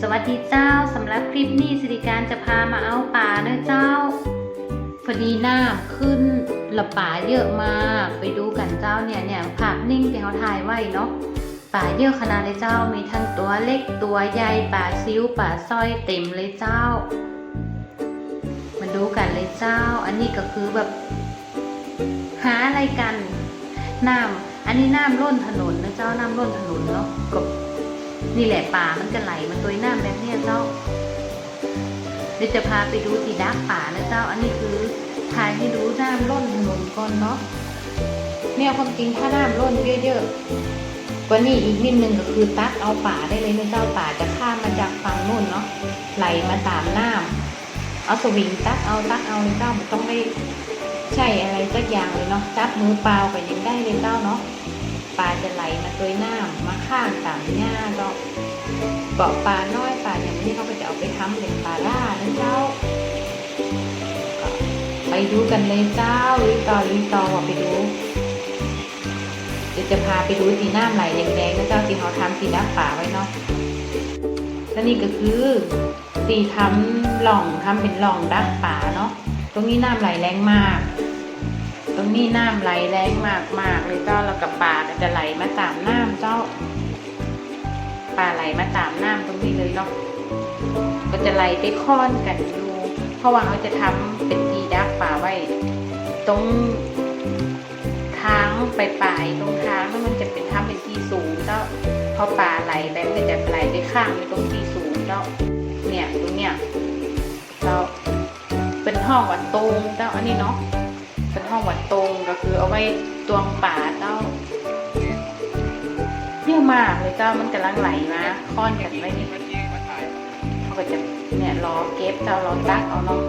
สวัสดีเจ้าสำหรับคลิปนี้สิริการจะพามาเอาป่าเด้อเจ้าพอดีน้ำขึ้นละป่าเยอะมากไปดูกันเจ้าเนี่ยเนี่ยภาพนิ่งที่เขาถ่ายไว้เนาะป่าเยอะขนาดเลยเจ้ามีทั้งตัวเล็กตัวใหญ่ป่าซิ้วป่าสร้อยเต็มเลยเจ้ามาดูกันเลยเจ้า อันนี้ก็คือแบบ หาอะไรกันน้ำอันนี้น้ำล้นถนนนะเจ้าน้ำล้นถนนเนาะก็ นี่แหละป่ามันจะไหลมันตัวหน้ำแบบเนี้ยเจ้าเดี๋ยวจะพาไปดูที่ดักป่านะเจ้า อันนี้คือพายให้ดูน้ำล้นถนนก่อนเนาะเนี่ยความจริงถ้าน้ำล้นเยอะๆกว่านี้อีกนิดนึงก็คือตักเอาป่าได้เลยนะเจ้าป่าจะข้ามมาจากฝั่งนู่นเนาะไหลมาตามน้ำเอาสวิงตักเอาตักเอาเลยเจ้าไม่ต้องได้ใช่อะไรสักอย่างเลยเนาะจับมือเปล่าก็ยังได้เลยเจ้าเนาะ มาตัวหน้ามาข้างตามหญ้าก็เกาะปลาน้อยปลาอย่างนี้เขาก็จะเอาไปทำเป็นปลาล่านะเจ้าก็ไปดูกันเลยเจ้าลุยต่อลุยต่อว่าไปดูเดี๋ยวจะพาไปดูตีน้ำไหลแดงๆนะเจ้าที่เขาทำตีน้ำป่าไว้เนาะและนี่ก็คือตีทำหล่องทำเป็นหล่องดักป่าเนาะตรงนี้น้ำไหลแรงมาก ตรงนี้น้ำไหลแรงมากมากๆเลยเจ้าแล้วกับป่าก็จะไหลมาตามน้ำเจ้า ป่าไหลมาตามน้ำตรงนี้เลยเนาะก็จะไหลไปค่อนกันอยู่เพราะว่าเขาจะทำเป็นทีดักป่าไว้ ตรงทางไปปลายตรงทางนั้นมันจะเป็นทำเป็นที่สูงเจ้าพอป่าไหลไปมันก็จะไหลไปข้างอยู่ตรงที่สูงเจ้าเนี่ยตรงเนี้ยเราเป็นห้องวัดตรงเจ้าอันนี้เนาะ เป็นห้องวัดตรงก็คือเอาไว้ตวงป่าเจ้าเยอะมากเลยเจ้ามันกำลังไหลมาค่อนกันไว้นี่เขาก็จะเนี่ยรอเก็บเจ้ารอตักเอาเนาะ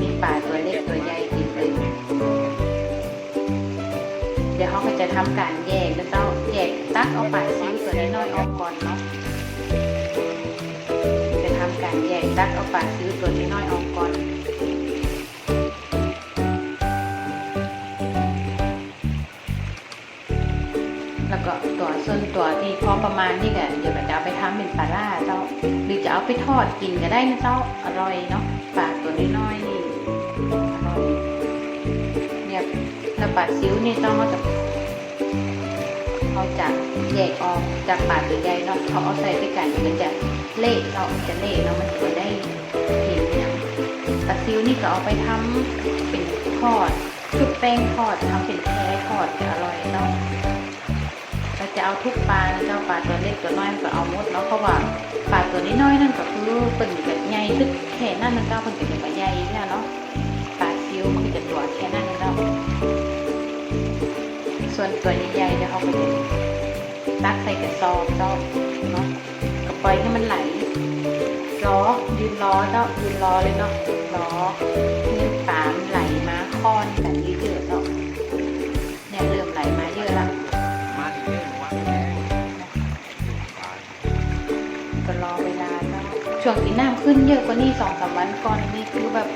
มีป่าตัวเล็กตัวใหญ่ติดเลยเดี๋ยวเขาก็จะทำการแยกแล้วเจ้าแยกตักเอาป่าซิ้วตัวน้อยๆออกก่อนเนาะจะทำการแยกตักเอาป่าซิ้วตัวน้อยๆออกก่อน แล้วก็ตัวส่วนตัวที่พอประมาณนี่แหละเดี๋ยวจะเอาไปทำเป็นปลาล่าเจ้า หรือจะเอาไปทอดกินก็ได้นะเจ้าอร่อยเนาะปลาตัวน้อยๆนี่อร่อยเนี่ยแล้วปลาซิวนี่เจ้าเขาจะเขาจะแยกออกจากปลาตัวใหญ่เนาะเขาเอาใส่ไปกันมันจะเละเนาะมันจะเละเนาะมันจะได้กินเนี่ยปลาซิวนี่ก็เอาไปทำเป็นทอดชุบแป้งทอดทำเป็นแพรทอดจะอร่อยเนาะ จะเอาทุกปลานะเจ้าปลาตัวเล็กตัวน้อยมันก็เอาหมดเนาะเพราะว่าปลาตัวน้อยนั่นก็คือเป็นแบบใหญ่ทึกแค่นั้นนะเจ้าเป็นก็จะมาใหญ่แล้วเนาะปลาซิวมันก็จะตัวแค่นั้นนะเจ้าส่วนตัวใหญ่ๆเนี่ยเขาก็จะตักใส่กระสอบเจ้าเนาะก็ปล่อยให้มันไหลล้อยืนล้อเจ้ายืนล้อเลยเนาะล้อเงินปลามันไหลา ช่วงที่น้ำขึ้นเยอะกว่านี้สองสามวันก่อนนี่คือแบบ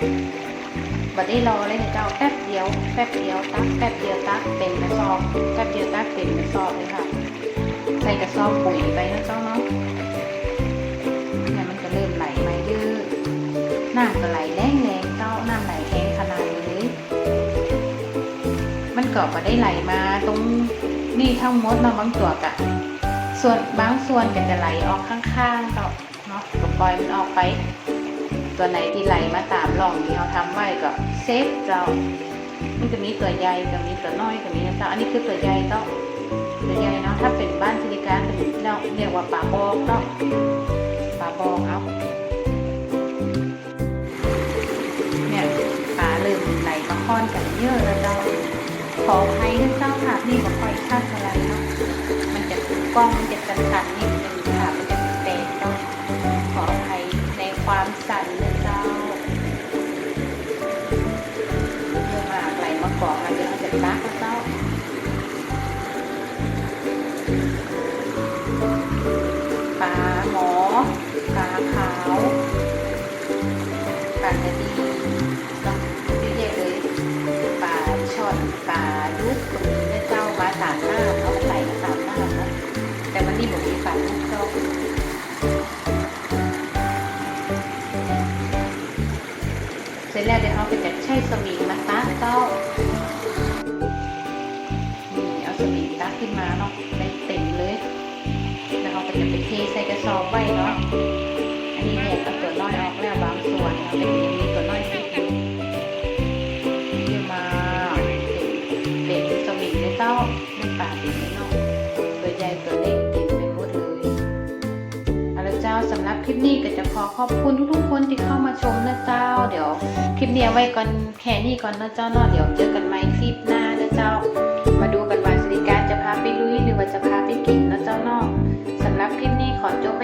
บัดได้รอเลยนะเจ้าแป๊บเดียวแป๊บเดียวตักแป๊บเดียวตักเต็มกระสอบแป๊บเดียวตักเต็มกระสอบเลยค่ะ ใส่กระสอบปุ๋ยไปนะเจ้าเนาะเนี่ยมันจะเริ่มไหลมาเยอะน้ำก็ไหลแรงแรงๆเจ้าน้ำไหลแรงขนาดนี้มันก็บ่ได้ไหลมาตรงนี่ทั้งหมดเนาบางตัวกะส่วนบางส่วนก็จะไหลออกข้างๆก็เนาะก็ ปล่อยมันออกไป ตัวไหนที่ไหลมาตามร่องที่เราทำไว้ก็เซฟเรามันจะมีตัวใหญ่กับมีตัวน้อยกับมีนะเจ้า อันนี้คือตัวใหญ่เจ้าตัวใหญ่เนาะถ้าเป็นบ้านธิริการเป็นเราเรียกว่าป่าบอกเนาะป่าบอกเอาเนี่ยป่าเริ่มไหลมาค่อนกันเยอะแล้วเจ้าขออภัยนเจ้าค่ะนี่บ่ค่อยชัดอะไรเนาะมันจะกล้องมันจะสั่นๆนิ ร็จแล้วเดี๋ยวเราก็จะใช้สวิงมาตัดเจ้านี่เอาสวิงตักขึ้นมาเนาะได้เต็มเลย แล้วเราก็จะไปเทใส่กระสอบไว้เนาะ อันนี้เนี่ยเอาตัวน้อยออกแล้วบางส่วนเนาะแต่ยังมีตัวน้อยติดอยู่เยอะมาเต็มสวิงเลยเจ้าน้ำปาเต็มเลยเนาะ ตัวใหญ่ตัวเล็ก คลิปนี้ก็จะขอขอบคุณทุกๆคนที่เข้ามาชมนะเจ้า เดี๋ยวคลิปนี้ไว้ก่อนแค่นี้ก่อนนะเจ้าเนาะเดี๋ยวเจอกันใหม่คลิปหน้านะเจ้า มาดูกันว่าสิริการจะพาไปลุยหรือว่าจะพาไปกินนะเจ้าเนาะสำหรับคลิปนี้ขอจบ